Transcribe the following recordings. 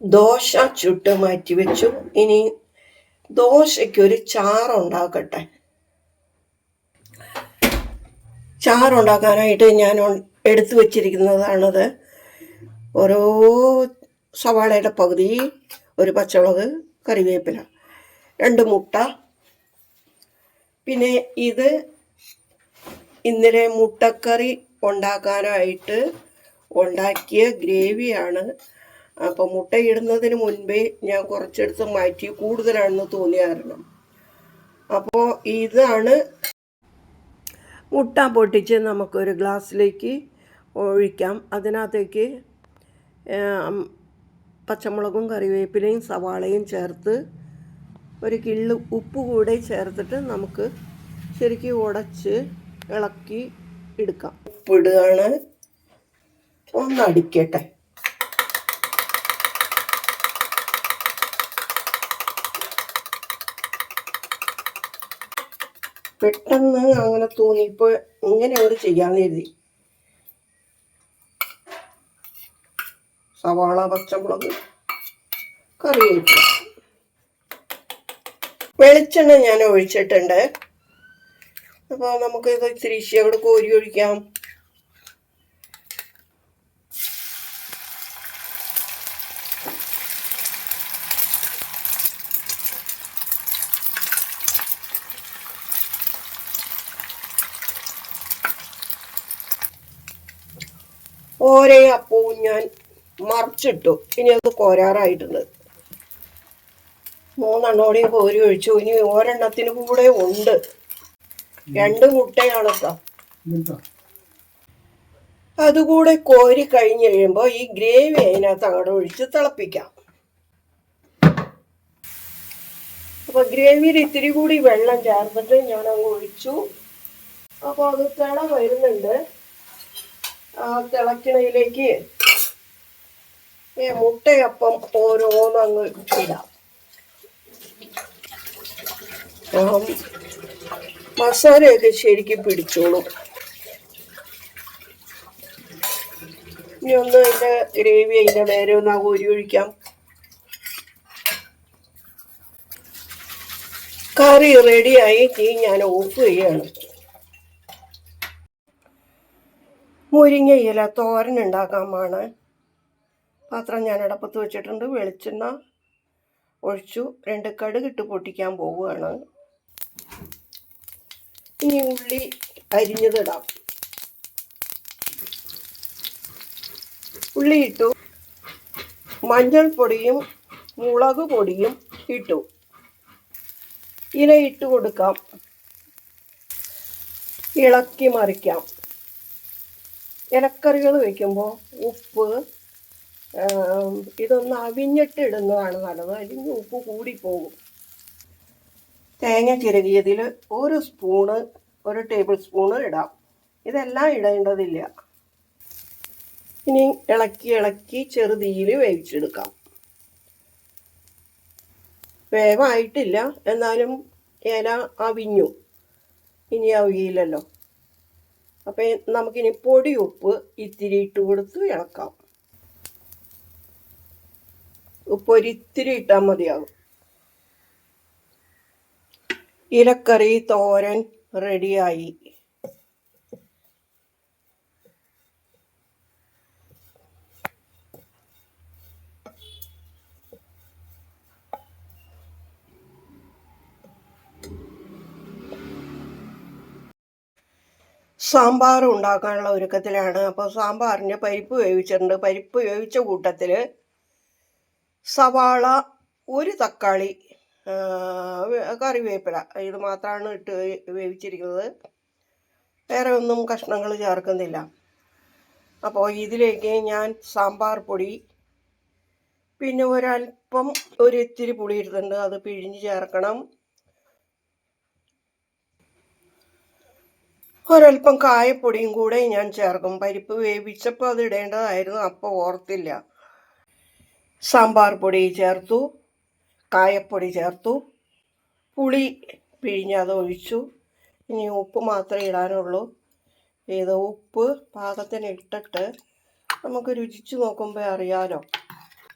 ദോശ ചുട്ട് മാറ്റി വെച്ചു. ഇനി ദോശയ്ക്ക് ഒരു ചാറുണ്ടാക്കട്ടെ. ചാറുണ്ടാക്കാനായിട്ട് ഞാൻ എടുത്തു വച്ചിരിക്കുന്നതാണത്. ഓരോ സവാളയുടെ പകുതി ഒരു പച്ചമുളക് കറിവേപ്പില രണ്ട് മുട്ട. പിന്നെ ഇത് ഇന്നലെ മുട്ടക്കറി ഉണ്ടാക്കാനായിട്ട് ഉണ്ടാക്കിയ ഗ്രേവിയാണ് അപ്പോൾ മുട്ടയിടുന്നതിന് മുൻപേ ഞാൻ കുറച്ചെടുത്ത് മാറ്റി കൂടുതലാണെന്ന് തോന്നിയ കാരണം. അപ്പോൾ ഇതാണ് മുട്ട പൊട്ടിച്ച് നമുക്കൊരു ഗ്ലാസ്സിലേക്ക് ഒഴിക്കാം. അതിനകത്തേക്ക് പച്ചമുളകും കറിവേപ്പിലയും സവാളയും ചേർത്ത് ഒരു കിള്ളു ഉപ്പ് കൂടെ ചേർത്തിട്ട് നമുക്ക് ശരിക്കും ഉടച്ച് ഇളക്കി എടുക്കാം. ഉപ്പിടുകയാണ്. ഒന്നടിക്കട്ടെ. പെട്ടെന്ന് അങ്ങനെ തോന്നിയപ്പോൾ ഇങ്ങനെ അങ്ങോട്ട് ചെയ്യാന്ന് കരുതി. സവാള പച്ചമുളക് കറിവേപ്പില. വെളിച്ചെണ്ണ ഞാൻ ഒഴിച്ചിട്ടുണ്ട്. അപ്പോൾ നമുക്ക് ഇത് ഇത്തിരി അവിടെ കോരി ഒഴിക്കാം. ഓരോ അപ്പവും ഞാൻ മറിച്ചിട്ടു. ഇനി അത് കോരാറായിട്ടുണ്ട്. മൂന്നെണ്ണോടെ കോരി ഒഴിച്ചു. ഇനി ഒരെണ്ണത്തിന് കൂടെ ഉണ്ട്. രണ്ട് മുട്ടയാണ് കേട്ടോ അതുകൂടെ കോരി കഴിഞ്ഞ് കഴിയുമ്പോൾ ഈ ഗ്രേവി അതിനകത്ത് അങ്ങോട്ട് ഒഴിച്ച് തിളപ്പിക്കാം. അപ്പൊ ഗ്രേവിയിൽ ഇത്തിരി കൂടി വെള്ളം ചേർത്തിട്ട് ഞാൻ അങ്ങ് ഒഴിച്ചു. അപ്പോൾ അത് തിള വരുന്നുണ്ട്. ആ തിളക്കണയിലേക്ക് ഈ മുട്ടയപ്പം ഓരോന്നങ്ങ് ഇടാം. മസാലയൊക്കെ ശരിക്കും പിടിച്ചോളും. ഇനി ഒന്ന് അതിന്റെ ഗ്രേവി അതിന്റെ നേരെ ഒന്ന് ആ ഒഴിക്കാം. കറി റെഡിയായി തീ ഞാൻ ഓഫ് ചെയ്യാണ്. മുരിങ്ങ ഇല തോരൻ ഉണ്ടാക്കാമാണ് പാത്രം ഞാൻ അടപ്പത്ത് വെച്ചിട്ടുണ്ട്. വെളിച്ചെണ്ണ ഒഴിച്ചു. രണ്ട് കടുകിട്ട് പൊട്ടിക്കാൻ പോവുകയാണ് ഇനി ഉള്ളി അരിഞ്ഞതിടാം ഉള്ളി ഇട്ടു. മഞ്ഞൾപ്പൊടിയും മുളക് പൊടിയും ഇട്ടു. ഇല ഇട്ട് കൊടുക്കാം. ഇളക്കി മറിക്കാം. ഇലക്കറികൾ വയ്ക്കുമ്പോൾ ഉപ്പ് ഇതൊന്ന് അവിഞ്ഞിട്ട് ഇടുന്നതാണ് നല്ലത്. അല്ലെങ്കിൽ ഉപ്പ് കൂടിപ്പോകും. തേങ്ങ ചിരകിയതിൽ ഒരു സ്പൂണ് ഒരു ടേബിൾ സ്പൂണ് ഇടാം. ഇതെല്ലാം ഇടേണ്ടതില്ല. ഇനി ഇളക്കി ഇളക്കി ചെറുതീയിൽ വേവിച്ചെടുക്കാം. വേവായിട്ടില്ല. എന്നാലും ഇല അവിഞ്ഞു. ഇനി അവിയില്ലല്ലോ അപ്പം നമുക്കിനി പൊടി ഉപ്പ് ഇത്തിരി ഇട്ട് കൊടുത്ത് ഇളക്കാം. ഉപ്പ് ഒരിത്തിരി ഇട്ടാൽ മതിയാകും. ഇലക്കറി തോരൻ റെഡിയായി. സാമ്പാർ ഉണ്ടാക്കാനുള്ള ഒരുക്കത്തിലാണ്. അപ്പോൾ സാമ്പാറിന് പരിപ്പ് വേവിച്ചിട്ടുണ്ട്. പരിപ്പ് വേവിച്ച കൂട്ടത്തിൽ സവാള ഒരു തക്കാളി കറിവേപ്പില ഇത് മാത്രമാണ് ഇട്ട് വേവിച്ചിരിക്കുന്നത്. വേറെ ഒന്നും കഷ്ണങ്ങൾ ചേർക്കുന്നില്ല. അപ്പോൾ ഇതിലേക്ക് ഞാൻ സാമ്പാർ പൊടി പിന്നെ ഒരല്പം ഒരു ഇത്തിരി പുളി ഇരുന്നുണ്ട് അത് പിഴിഞ്ഞ് ചേർക്കണം. ഒരല്പം കായപ്പൊടിയും കൂടെ ഞാൻ ചേർക്കും. പരിപ്പ് വേവിച്ചപ്പോൾ അത് ഇടേണ്ടതായിരുന്നു അപ്പോൾ ഓർത്തില്ല. സാമ്പാർ പൊടി ചേർത്തു കായപ്പൊടി ചേർത്തു പുളി പിഴിഞ്ഞ് അത് ഒഴിച്ചു. ഇനി ഉപ്പ് മാത്രമേ ഇടാനുള്ളൂ. ഇത് ഉപ്പ് പാകത്തിന് ഇട്ടിട്ട് നമുക്ക് രുചിച്ച് നോക്കുമ്പോൾ അറിയാലോ.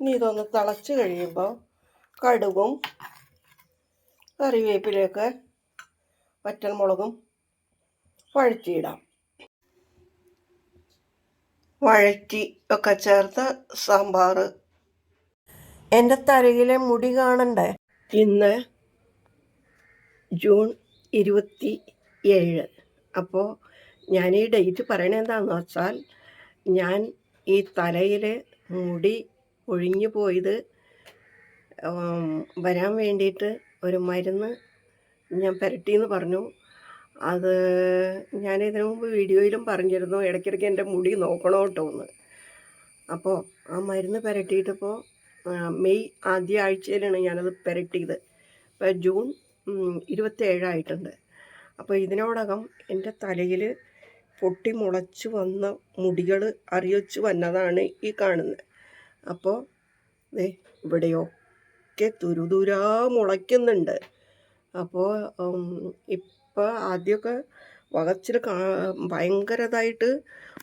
ഇനി ഇതൊന്ന് തിളച്ച് കഴിയുമ്പോൾ കടുകും കറിവേപ്പിലൊക്കെ വറ്റൽമുളകും വഴറ്റിയിടാം. വഴറ്റി ഒക്കെ ചേർത്ത് സാമ്പാർ എന്റെ തലയിലെ മുടി കാണണ്ടേ? ഇന്ന് ജൂൺ ഇരുപത്തി ഏഴ് അപ്പോൾ ഞാൻ ഈ ഡേറ്റ് പറയണത് എന്താണെന്ന് വെച്ചാൽ ഞാൻ ഈ തലയിലെ മുടി ഒഴിഞ്ഞു പോയത് വരാൻ വേണ്ടിയിട്ട് ഒരു മരുന്ന് ഞാൻ പുരട്ടിയെന്ന് പറഞ്ഞു. അത് ഞാൻ ഇതിനു മുമ്പ് വീഡിയോയിലും പറഞ്ഞിരുന്നു ഇടയ്ക്കിടയ്ക്ക് എന്റെ മുടി നോക്കണോട്ടോന്ന് കേട്ടോ അപ്പോൾ ആ മരുന്ന് പുരട്ടിയിട്ടപ്പോൾ മെയ് ആദ്യ ആഴ്ചയിലാണ് ഞാനത് പുരട്ടിയത്. ഇപ്പോൾ ജൂൺ ഇരുപത്തേഴായിട്ടുണ്ട് അപ്പോൾ ഇതിനോടകം എന്റെ തലയിൽ പൊട്ടി മുളച്ച് വന്ന മുടികൾ അറിയിച്ച് വന്നതാണ് ഈ കാണുന്നത്. അപ്പോൾ ദേ ഇവിടെയൊക്കെ തുരുതുരാ മുളയ്ക്കുന്നുണ്ട്. അപ്പോൾ ഇപ്പോൾ ആദ്യമൊക്കെ വകച്ചിൽ കാ ഭയങ്കരതായിട്ട്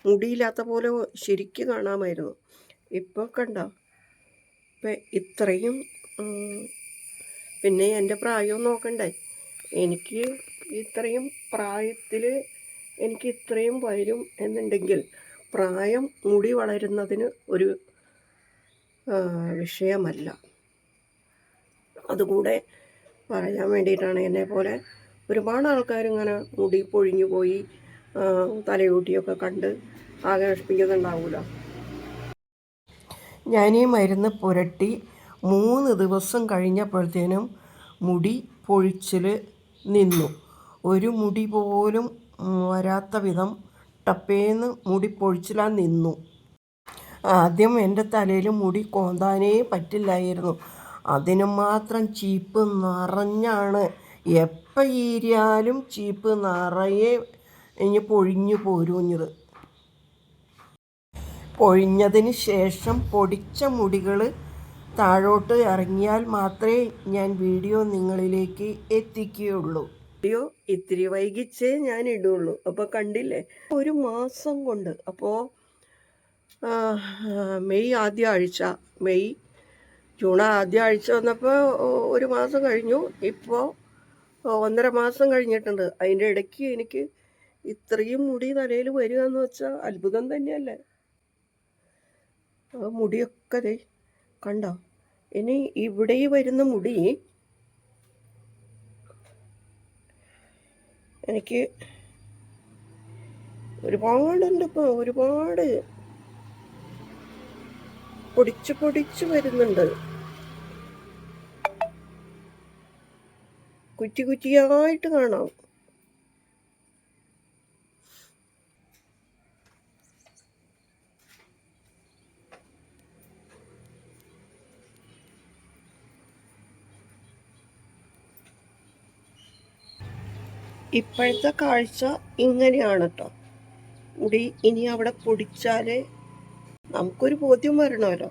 മുടിയില്ലാത്ത പോലെ ശരിക്ക് കാണാമായിരുന്നു. ഇപ്പോൾ കണ്ട? ഇപ്പം ഇത്രയും പിന്നെ എന്റെ പ്രായവും നോക്കണ്ടേ? എനിക്ക് ഇത്രയും പ്രായത്തിൽ എനിക്ക് ഇത്രയും വരും എന്നുണ്ടെങ്കിൽ പ്രായം മുടി വളരുന്നതിന് ഒരു വിഷയമല്ല. അതുകൂടെ പറയാൻ വേണ്ടിയിട്ടാണ് എന്നെ പോലെ ഒരുപാട് ആൾക്കാർ ഇങ്ങനെ മുടി പൊഴിഞ്ഞു പോയി തലയൂട്ടിയൊക്കെ കണ്ട് ആകെ ഞാൻ ഈ മരുന്ന് പുരട്ടി മൂന്ന് ദിവസം കഴിഞ്ഞപ്പോഴത്തേനും മുടി പൊഴിച്ചിൽ നിന്നു. ഒരു മുടി പോലും വരാത്ത വിധം ടപ്പേന്ന് മുടി പൊഴിച്ചിലാ നിന്നു. ആദ്യം എന്റെ തലയിൽ മുടി കോന്താനേ പറ്റില്ലായിരുന്നു. അതിനു മാത്രം ചീപ്പ് നിറഞ്ഞാണ് എപ്പോൾ ഈരിയാലും ചീപ്പ് നിറയെ ഇനി പൊഴിഞ്ഞു പോരൂഞ്ഞത് പൊഴിഞ്ഞതിന് ശേഷം പൊടിച്ച മുടികൾ താഴോട്ട് ഇറങ്ങിയാൽ മാത്രമേ ഞാൻ വീഡിയോ നിങ്ങളിലേക്ക് എത്തിക്കുകയുള്ളൂ. വീഡിയോ ഇത്തിരി വൈകിച്ചേ ഞാൻ ഇടുള്ളൂ. അപ്പോൾ കണ്ടില്ലേ? ഒരു മാസം കൊണ്ട്. അപ്പോൾ മെയ് ആദ്യ ആഴ്ച. മെയ് ജൂൺ ആദ്യ ആഴ്ച വന്നപ്പോൾ ഒരു മാസം കഴിഞ്ഞു. ഇപ്പോൾ ഒന്നര മാസം കഴിഞ്ഞിട്ടുണ്ട്. അതിന്റെ ഇടയ്ക്ക് എനിക്ക് ഇത്രയും മുടി തലയിൽ വരിക എന്ന് വെച്ചാൽ അത്ഭുതം തന്നെയല്ലേ? ആ മുടിയൊക്കെ ദേ കണ്ടോ? ഇനി ഇവിടെ വരുന്ന മുടി എനിക്ക് ഒരുപാടുണ്ട് ഇപ്പോൾ ഒരുപാട് പൊടിച്ച് പൊടിച്ച് വരുന്നുണ്ട്. കുറ്റി കുറ്റിയായിട്ട് കാണാം. ഇപ്പോഴത്തെ കാഴ്ച ഇങ്ങനെയാണ് കേട്ടോ മുടി ഇനി അവിടെ പൊടിച്ചാലേ നമുക്കൊരു ബോധ്യം വരണമല്ലോ.